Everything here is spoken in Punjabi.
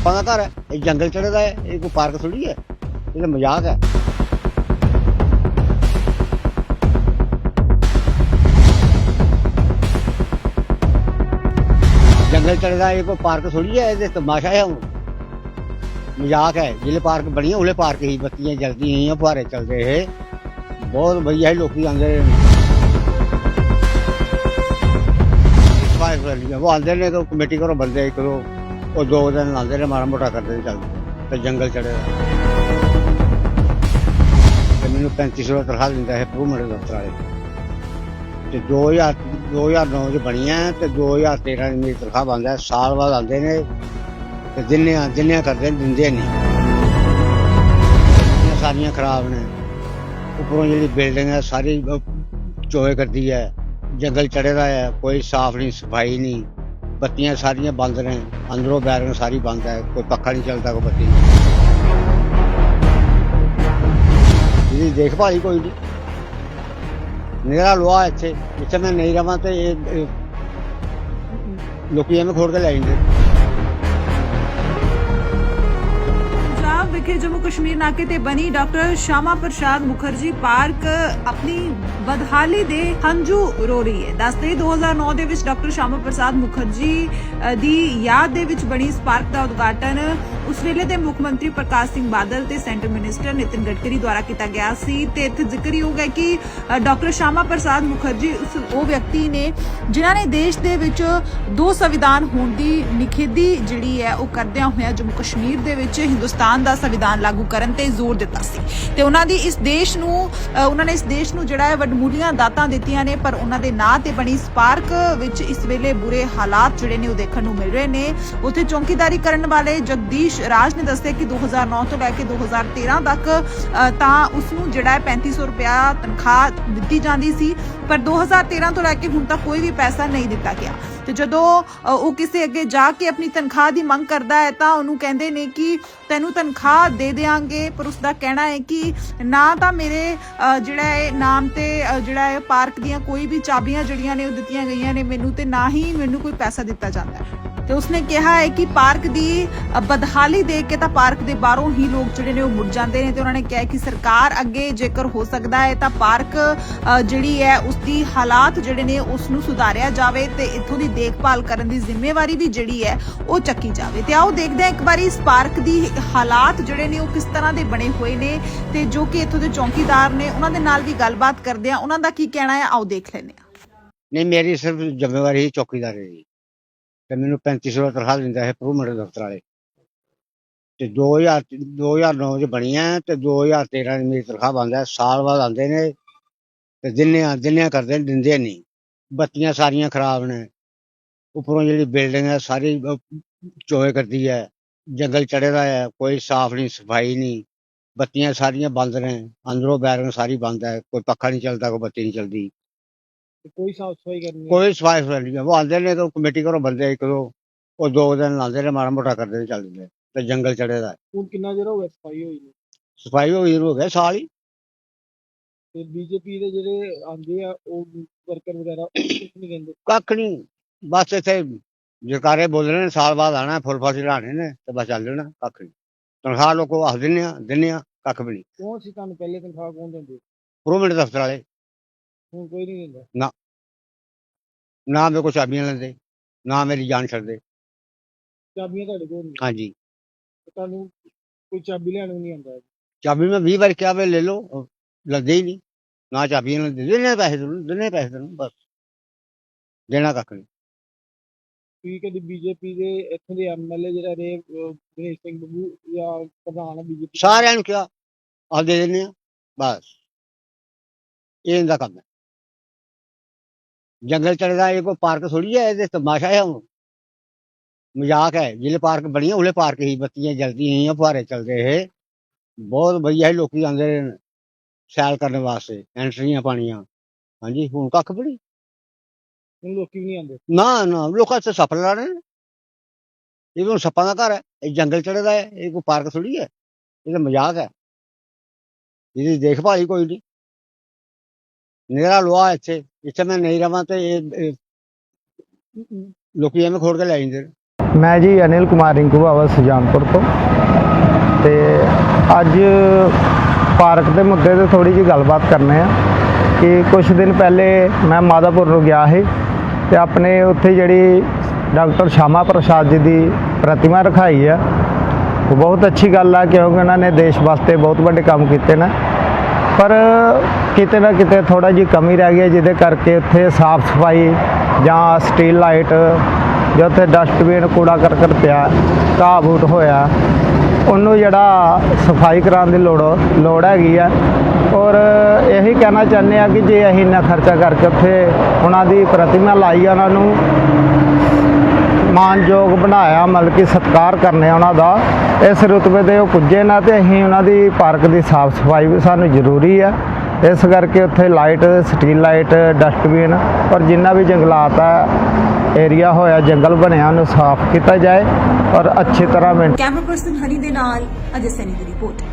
ਸੱਪਾਂ ਦਾ ਘਰ ਹੈ ਇਹ ਜੰਗਲ ਚੜ੍ਹਦਾ ਹੈ ਇਹ ਕੋਈ ਪਾਰਕ ਥੋੜੀ ਹੈ ਇਹ ਤਾਂ ਮਜ਼ਾਕ ਹੈ ਜੰਗਲ ਚੜ੍ਹਦਾ ਇਹ ਕੋਈ ਪਾਰਕ ਥੋੜੀ ਹੈ ਇਹ ਤਾਂ ਤਮਾਸ਼ਾ ਹੈ ਹੁਣ ਮਜ਼ਾਕ ਹੈ ਜਿਹੜੇ ਪਾਰਕ ਬਣੀ ਹੈ, ਉਹਲੇ ਪਾਰਕ ਹੀ ਬੱਤੀਆਂ ਜਲਦੀ ਨਹੀਂ ਫੁਹਾਰੇ ਚੱਲਦੇ ਹੈ ਬਹੁਤ ਵਧੀਆ ਹੈ ਲੋਕੀ ਆਉਂਦੇ ਨੇ ਸਫ਼ਾਈ ਵਾਲੀ ਉਹ ਆਉਂਦੇ ਨੇ ਕਿ ਉਹ ਦੋ ਦਿਨ ਲਾਉਂਦੇ ਨੇ ਮਾੜਾ ਮੋਟਾ ਕਰਦੇ ਨੇ ਚੱਲਦੇ ਤੇ ਜੰਗਲ ਚੜੇ ਤੇ ਮੈਨੂੰ 3500 ਦਾ ਤਨਖਾਹ ਦਿੰਦਾ ਹੈ ਪ੍ਰੂਮੈਂਟ ਦਫ਼ਤਰ ਵਾਲੇ। ਤੇ 2000 2009 ਚ ਬਣੀਆਂ, ਤੇ 2013 ਦੀ ਮੇਰੀ ਤਨਖਾਹ ਬੰਦਾ ਸਾਲ ਬਾਅਦ ਆਉਂਦੇ ਨੇ, ਤੇ ਜਿੰਨੇ ਜਿੰਨੇ ਕਰਦੇ ਦਿੰਦੇ ਨਹੀਂ। ਸਾਰੀਆਂ ਖਰਾਬ ਨੇ। ਉੱਪਰੋਂ ਜਿਹੜੀ ਬਿਲਡਿੰਗ ਹੈ, ਸਾਰੀ ਚੋਏ ਕਰਦੀ ਹੈ, ਜੰਗਲ ਚੜੇ ਦਾ ਹੈ, ਕੋਈ ਸਾਫ਼ ਨਹੀਂ, ਸਫ਼ਾਈ ਨਹੀਂ। ਬੱਤੀਆਂ ਸਾਰੀਆਂ ਬੰਦ ਨੇ, ਅੰਦਰੋਂ ਬੈਰੰਗ ਸਾਰੀ ਬੰਦ ਹੈ, ਕੋਈ ਪੱਖਾ ਨਹੀਂ ਚੱਲਦਾ, ਕੋਈ ਬੱਤੀ ਇਹਦੀ ਦੇਖਭਾਲ ਹੀ ਕੋਈ ਨਹੀਂ। ਮੇਰਾ ਲੋਹਾ ਇੱਥੇ ਇੱਥੇ ਮੈਂ ਨਹੀਂ ਰਵਾਂ ਤੇ ਇਹ ਇਹ ਲੋਕੀ ਐਵੇਂ ਖੋੜ ਕੇ ਲੈ ਜਾਂਦੇ। ਵਿਖੇ ਜੰਮੂ ਕਸ਼ਮੀਰ ਨਾਕੇ ਤੇ ਬਣੀ ਡਾਕਟਰ ਸ਼ਾਮਾ ਪ੍ਰਸਾਦ ਮੁਖਰਜੀ ਪਾਰਕ ਆਪਣੀ ਬਦਹਾਲੀ ਦੇ ਹੰਝੂ ਰੋ ਰਹੀ ਹੈ। ਦੱਸਦੇ 2009 ਦੇ ਵਿੱਚ ਡਾਕਟਰ ਸ਼ਾਮਾ ਪ੍ਰਸਾਦ ਮੁਖਰਜੀ ਦੀ ਯਾਦ ਦੇ ਵਿੱਚ ਬਣੀ ਇਸ ਪਾਰਕ ਦਾ ਉਦਘਾਟਨ ਉਸ ਵੇਲੇ ਦੇ ਮੁੱਖ ਮੰਤਰੀ ਪ੍ਰਕਾਸ਼ ਸਿੰਘ ਬਾਦਲ ਤੇ ਸੈਂਟਰ ਮਿਨਿਸਟਰ ਨਿਤਿਨ ਗਡਕਰੀ ਦੁਆਰਾ ਕੀਤਾ ਗਿਆ ਸੀ ਤੇ ਇੱਥੇ ਜ਼ਿਕਰਯੋਗ ਹੈ ਕਿ ਡਾਕਟਰ ਸ਼ਾਮਾ ਪ੍ਰਸਾਦ ਮੁਖਰਜੀ ਉਸ ਉਹ ਵਿਅਕਤੀ ਨੇ ਜਿਨ੍ਹਾਂ ਨੇ ਦੇਸ਼ ਦੇ ਵਿੱਚ ਦੋ ਸੰਵਿਧਾਨ ਹੋਣ ਦੀ ਨਿਖੇਧੀ ਜਿਹੜੀ ਹੈ ਉਹ ਕਰਦਿਆਂ ਹੋਇਆ ਜੰਮੂ ਕਸ਼ਮੀਰ ਦੇ ਵਿੱਚ ਹਿੰਦੁਸਤਾਨ ਦਾ ਸੰਵਿਧਾਨ ਲਾਗੂ ਕਰਨ ਤੇ ਜ਼ੋਰ ਦਿੱਤਾ ਸੀ। ਤੇ ਉਹਨਾਂ ਦੀ ਇਸ ਦੇਸ਼ ਨੂੰ ਉਹਨਾਂ ਨੇ ਇਸ ਦੇਸ਼ ਨੂੰ ਜਿਹੜਾ ਹੈ ਵਡਮੁੱਲੀਆਂ ਦਾਤਾਂ ਦਿੱਤੀਆਂ ਨੇ, ਪਰ ਉਹਨਾਂ ਦੇ ਨਾਂ ਤੇ ਬਣੀ ਇਸ ਵਿੱਚ ਇਸ ਵੇਲੇ ਬੁਰੇ ਹਾਲਾਤ ਜਿਹੜੇ ਨੇ ਉਹ ਦੇਖਣ ਨੂੰ ਮਿਲ ਰਹੇ ਨੇ। ਉੱਥੇ ਚੌਕੀਦਾਰੀ ਕਰਨ ਵਾਲੇ ਜਗਦੀਸ਼ ਰਾਜ ਨੇ ਦੱਸਿਆ ਕਿ 2009 ਤੋਂ ਲੈ ਕੇ 2013 ਤੱਕ ਤਾਂ ਉਸ ਨੂੰ ਜਿਹੜਾ ਹੈ 3500 ਰੁਪਇਆ ਤਨਖਾਹ ਦਿੱਤੀ ਜਾਂਦੀ ਸੀ, ਪਰ 2013 ਤੋਂ ਲੈ ਕੇ ਹੁਣ ਤੱਕ ਕੋਈ ਵੀ ਪੈਸਾ ਨਹੀਂ ਦਿੱਤਾ ਗਿਆ। ਤੇ ਜਦੋਂ ਉਹ ਕਿਸੇ ਅੱਗੇ ਜਾ ਕੇ ਆਪਣੀ ਤਨਖਾਹ ਦੀ ਮੰਗ ਕਰਦਾ ਹੈ, ਤਾਂ ਉਹਨੂੰ ਕਹਿੰਦੇ ਨੇ ਕਿ ਤੈਨੂੰ ਤਨਖਾਹ ਦੇ ਦੇਾਂਗੇ ਪਰ ਉਸ ਦਾ ਕਹਿਣਾ ਹੈ ਕਿ ਨਾ ਤਾਂ ਮੇਰੇ ਜਿਹੜਾ ਹੈ, ਨਾਮ ਤੇ ਜਿਹੜਾ ਹੈ, ਪਾਰਕ ਦੀਆਂ ਕੋਈ ਵੀ ਚਾਬੀਆਂ ਜਿਹੜੀਆਂ ਨੇ ਉਹ ਦਿੱਤੀਆਂ ਗਈਆਂ ਨੇ ਮੈਨੂੰ ਤੇ ਨਾ ਹੀ ਮੈਨੂੰ ਕੋਈ ਪੈਸਾ ਦਿੱਤਾ ਜਾਂਦਾ ਹੈ। ਤੇ ਉਸਨੇ ਕਿਹਾ ਹੈ ਕਿ ਪਾਰਕ ਦੀ ਬਦਹਾਲੀ ਦੇਖ ਕੇ ਤਾਂ ਪਾਰਕ ਦੇ ਬਾਹਰੋਂ ਹੀ ਲੋਕ ਜਿਹੜੇ ਨੇ ਉਹ ਮੁੜ ਜਾਂਦੇ ਨੇ ਤੇ ਉਹਨਾਂ ਨੇ ਕਿਹਾ ਕਿ ਸਰਕਾਰ ਅੱਗੇ ਜੇਕਰ ਹੋ ਸਕਦਾ ਹੈ ਤਾਂ ਪਾਰਕ ਜਿਹੜੀ ਹੈ ਉਸ ਦੀ ਹਾਲਾਤ ਜਿਹੜੇ ਨੇ ਉਸ ਨੂੰ ਸੁਧਾਰਿਆ ਜਾਵੇ ਤੇ ਇੱਥੋਂ ਦੀ ਦੇਖਭਾਲ ਕਰਨ ਦੀ ਜ਼ਿੰਮੇਵਾਰੀ ਵੀ ਜਿਹੜੀ ਹੈ ਉਹ ਚੱਕੀ ਜਾਵੇ। ਤੇ ਆਓ ਦੇਖਦੇ ਹਾਂ ਇੱਕ ਵਾਰੀ ਇਸ ਪਾਰਕ ਦੀ ਹਾਲਾਤ ਜਿਹੜੇ ਨੇ ਉਹ ਕਿਸ ਤਰ੍ਹਾਂ ਦੇ ਬਣੇ ਹੋਏ ਨੇ ਤੇ ਜੋ ਕਿ ਇੱਥੋਂ ਦੇ ਚੌਕੀਦਾਰ ਨੇ ਉਹਨਾਂ ਦੇ ਨਾਲ ਵੀ ਗੱਲਬਾਤ ਕਰਦੇ ਆ ਉਹਨਾਂ ਦਾ ਕੀ ਕਹਿਣਾ ਹੈ? ਆਓ ਦੇਖ ਲੈਂਦੇ ਆ ਨਹੀਂ, ਮੇਰੀ ਸਿਰਫ ਜ਼ਿੰਮੇਵਾਰੀ ਹੀ ਚੌਕੀਦਾਰੀ ਦੀ ਤੇ ਮੈਨੂੰ 3500 ਦਾ ਤਨਖਾਹ ਦਿੰਦਾ ਹੈ ਪ੍ਰੂਮੈਂਟ ਦਫ਼ਤਰ ਵਾਲੇ। ਤੇ 2000 2009 ਚ ਬਣੀਆਂ ਤੇ 2013 ਦੀ ਮੇਰੀ ਤਨਖਾਹ ਬੰਦ ਹੈ। ਸਾਲ ਬਾਅਦ ਆਉਂਦੇ ਨੇ ਤੇ ਜਿੰਨੇ ਜਿੰਨੇ ਕਰਦੇ ਨੇ, ਦਿੰਦੇ ਨਹੀਂ। ਬੱਤੀਆਂ ਸਾਰੀਆਂ ਖਰਾਬ ਨੇ। ਉੱਪਰੋਂ ਜਿਹੜੀ ਬਿਲਡਿੰਗ ਹੈ, ਸਾਰੀ ਚੋਏ ਕਰਦੀ ਹੈ। ਜੰਗਲ ਚੜੇ ਦਾ ਹੈ, ਕੋਈ ਸਾਫ਼ ਨਹੀਂ, ਸਫ਼ਾਈ ਨਹੀਂ। ਬੱਤੀਆਂ ਸਾਰੀਆਂ ਬੰਦ ਨੇ। ਅੰਦਰੋਂ ਬੈਰੰਗ ਸਾਰੀ ਬੰਦ ਹੈ। ਕੋਈ ਪੱਖਾ ਨਹੀਂ ਚੱਲਦਾ, ਕੋਈ ਬੱਤੀ ਨਹੀਂ ਚੱਲਦੀ। ਕੋਈ ਸਾਫ਼ ਸਫ਼ਾਈ ਕਰਨੀ ਹੈ? ਕੋਈ ਸਫ਼ਾਈ ਨਹੀਂ ਉਹ ਆਉਂਦੇ ਨੇ ਕਿ ਕਮੇਟੀ ਘਰੋਂ ਬੰਦੇ ਇੱਕ ਦੋ ਉਹ ਦੋ ਦਿਨ ਆਉਂਦੇ ਨੇ ਮਾੜਾ ਮੋਟਾ ਕਰਦੇ ਨੇ ਚੱਲਦੇ ਨੇ। ਤੇ ਜੰਗਲ ਚੜੇ ਦਾ। ਹੁਣ ਕਿੰਨਾ ਚਿਰ ਹੋ ਗਿਆ ਸਫ਼ਾਈ ਹੋਈ ਨੂੰ? ਸਫ਼ਾਈ ਹੋ ਗਈ ਹੋ ਗਿਆ ਸਾਲ ਹੀ। ਤੇ ਬੀਜੇਪੀ ਦੇ ਜਿਹੜੇ ਆਂਦੇ ਆ ਉਹ ਵਰਕਰ ਵਗੈਰਾ ਉਹ ਕੁਝ ਨਹੀਂ ਕਹਿੰਦੇ? ਕੱਖ ਨਹੀਂ। ਬਸ ਇੱਥੇ ਜਰਕਾਰੇ ਬੋਲਣੇ ਨੇ ਸਾਲ ਬਾਅਦ ਆਣਾ ਫੁੱਲ ਫਲ ਚੜਾਣੇ ਨੇ ਤੇ ਬਸ ਚੱਲ ਜਾਣਾ ਕੱਖ ਨਹੀਂ। ਤਨਖਾਹ ਲੋਕੋ ਆਖ ਦਿੰਨੇ ਆ ਦਿੰਨੇ ਆ ਕੱਖ ਵੀ ਨਹੀਂ। ਕੌਣ ਸੀ ਤੁਹਾਨੂੰ ਪਹਿਲੇ ਤਨਖਾਹ ਕੌਣ ਦਿੰਦੇ? ਪ੍ਰੂਵਮੈਂਟ ਦਫ਼ਤਰ ਵਾਲੇ। ਹੁਣ ਕੋਈ ਨਹੀਂ ਦਿੰਦਾ। ਨਾ। ਮੇਰੇ ਕੋਲ ਚਾਬੀਆਂ ਲੈਂਦੇ ਨਾ ਮੇਰੀ ਜਾਨ ਛੱਡਦੇ। ਚਾਬੀਆਂ ਤੁਹਾਡੇ ਕੋਲ ਨਹੀਂ। ਹਾਂਜੀ। ਤੁਹਾਨੂੰ ਕੋਈ ਚਾਬੀ ਲੈਣ ਨਹੀਂ ਆਉਂਦਾ ਚਾਬੀ ਮੈਂ 20 ਵਾਰ ਕਿਹਾ ਵੇ ਲੈ ਲਓ ਲੈਂਦੇ ਹੀ ਨਹੀਂ। ਨਾ ਚਾਬੀਆਂ ਲੈਂਦੇ ਦਿੰਨੇ ਪੈਸੇ ਤੈਨੂੰ ਦਿੰਨੇ ਪੈਸੇ ਤੈਨੂੰ ਬਸ। ਦੇਣਾ ਕੱਖ ਨਹੀਂ। ਤੁਸੀਂ ਕਦੀ ਬੀਜੇਪੀ ਦੇ ਇੱਥੋਂ ਦੇ ਐਮਐਲਏ ਜਿਹੜਾ ਨੇ ਅਹ, ਦਿਨੇਸ਼ ਸਿੰਘ ਬੱਬੂ ਜਾਂ ਪ੍ਰਧਾਨ ਬੀਜੇਪੀ ਸਾਰਿਆਂ ਨੂੰ ਕਿਹਾ ਆ ਦੇ ਦਿੰਨੇ ਆ ਬਸ। ਇਹ ਇਹਦਾ ਕੰਮ ਹੈ। ਜੰਗਲ ਚੜਦਾ ਇਹ ਕੋਈ ਪਾਰਕ ਥੋੜੀ ਹੈ ਇਹਦੇ ਤਮਾਸ਼ਾ ਹੈ ਹੁਣ ਮਜ਼ਾਕ ਹੈ ਜਿਹੜੇ ਪਾਰਕ ਬਣੀ ਹੈ ਉਹਲੇ ਪਾਰਕ ਹੀ ਬੱਤੀਆਂ ਜਲਦੀ ਨਹੀਂ ਫੁਹਾਰੇ ਚੱਲਦੇ ਹੈ ਬਹੁਤ ਵਧੀਆ ਹੈ ਲੋਕੀ ਆਉਂਦੇ ਨੇ ਸੈਰ ਕਰਨ ਵਾਸਤੇ ਐਂਟਰੀਆਂ ਪਾਣੀਆਂ ਹਾਂਜੀ ਹੁਣ ਕੱਖ ਬੜੀ ਹੁਣ ਲੋਕੀ ਵੀ ਨਹੀਂ ਆਉਂਦੇ ਨਾ ਨਾ ਲੋਕਾਂ ਇੱਥੇ ਸੱਪ ਲੜਾਣੇ ਨੇ ਇਹ ਵੀ ਹੁਣ ਸੱਪਾਂ ਦਾ ਘਰ ਹੈ ਇਹ ਜੰਗਲ ਚੜਦਾ ਹੈ ਇਹ ਕੋਈ ਪਾਰਕ ਥੋੜੀ ਹੈ ਇਹ ਤਾਂ ਮਜ਼ਾਕ ਹੈ ਇਹਦੀ ਦੇਖਭਾਲ ਹੀ ਕੋਈ ਨਹੀਂ ਮੇਰਾ ਲੋਹਾ ਇੱਥੇ ਇੱਥੇ ਮੈਂ ਨਹੀਂ ਰਵਾਂ ਤੇ ਇਹ ਲੋਕੀ ਐਵੇਂ ਖੋੜ ਕੇ ਲੈ ਜਾਂਦੇ ਮੈਂ ਜੀ ਅਨਿਲ ਕੁਮਾਰ ਰਿੰਕੂ ਬਾਵਾ ਸੁਜਾਨਪੁਰ ਤੋਂ। ਤੇ ਅੱਜ ਪਾਰਕ ਦੇ ਮੁੱਦੇ ਤੇ ਥੋੜੀ ਜਿਹੀ ਗੱਲਬਾਤ ਕਰਨੇ ਆ ਕਿ ਕੁਝ ਦਿਨ ਪਹਿਲੇ ਮੈਂ ਮਾਦਾਪੁਰ ਨੂੰ ਗਿਆ ਸੀ ਤੇ ਆਪਣੇ ਉੱਥੇ ਜਿਹੜੀ ਡਾਕਟਰ ਸ਼ਾਮਾ ਪ੍ਰਸਾਦ ਜੀ ਦੀ ਪ੍ਰਤਿਮਾ ਰਖਾਈ ਆ। ਉਹ ਬਹੁਤ ਅੱਛੀ ਗੱਲ ਆ ਕਿਉਂਕਿ ਉਹਨਾਂ ਨੇ ਦੇਸ਼ ਵਾਸਤੇ ਬਹੁਤ ਵੱਡੇ ਕੰਮ ਕੀਤੇ ਨੇ। ਪਰ ਕਿਤੇ ਨਾ ਕਿਤੇ ਥੋੜਾ ਜਿਹੀ ਕਮੀ ਰਹਿ ਗਈ ਹੈ, ਜਿਹਦੇ ਕਰਕੇ ਉੱਥੇ ਸਾਫ਼ ਸਫ਼ਾਈ ਜਾਂ ਸਟੀਲ ਲਾਈਟ ਜਾਂ ਉੱਥੇ ਡਸਟਬਿਨ ਕੂੜਾ ਕਰਕਟ ਪਿਆ ਘਾਹ ਬੂਟ ਹੋਇਆ ਉਹਨੂੰ ਜਿਹੜਾ ਸਫ਼ਾਈ ਕਰਾਉਣ ਦੀ ਲੋੜ ਲੋੜ ਹੈਗੀ ਆ। ਔਰ ਇਹੀ ਕਹਿਣਾ ਚਾਹੁੰਦੇ ਆ ਕਿ ਜੇ ਅਸੀਂ ਇੰਨਾ ਖਰਚਾ ਕਰਕੇ ਉੱਥੇ ਉਹਨਾਂ ਦੀ ਪ੍ਰਤਿਮਾ ਲਾਈ ਉਹਨਾਂ ਨੂੰ ਮਾਨਯੋਗ ਬਣਾਇਆ, ਮਤਲਬ ਕਿ ਸਤਿਕਾਰ ਕਰਨੇ ਉਹਨਾਂ ਦਾ। ਇਸ ਰੁਤਬੇ 'ਤੇ ਉਹ ਪੁੱਜੇ ਨਾ ਤੇ ਅਸੀਂ ਉਹਨਾਂ ਦੀ ਪਾਰਕ ਦੀ ਸਾਫ਼ ਸਫ਼ਾਈ ਵੀ ਸਾਨੂੰ ਜ਼ਰੂਰੀ ਹੈ ਇਸ ਕਰਕੇ ਉੱਥੇ ਲਾਈਟ ਸਟੀਲ ਲਾਈਟ, ਡਸਟਬਿਨ ਔਰ ਜਿੰਨਾ ਵੀ ਜੰਗਲਾਤ ਆ, ਏਰੀਆ ਹੋਇਆ, ਜੰਗਲ ਬਣਿਆ, ਉਹਨੂੰ ਸਾਫ਼ ਕੀਤਾ ਜਾਏ ਔਰ ਅੱਛੀ ਤਰ੍ਹਾਂ ਮੇਨਟੇਨ ਕੈਮਰਾ ਪਰਸਨ ਹਨੀ ਦੇ ਨਾਲ, ਅਜੇ ਸੈਨੀ ਦੀ ਰਿਪੋਰਟ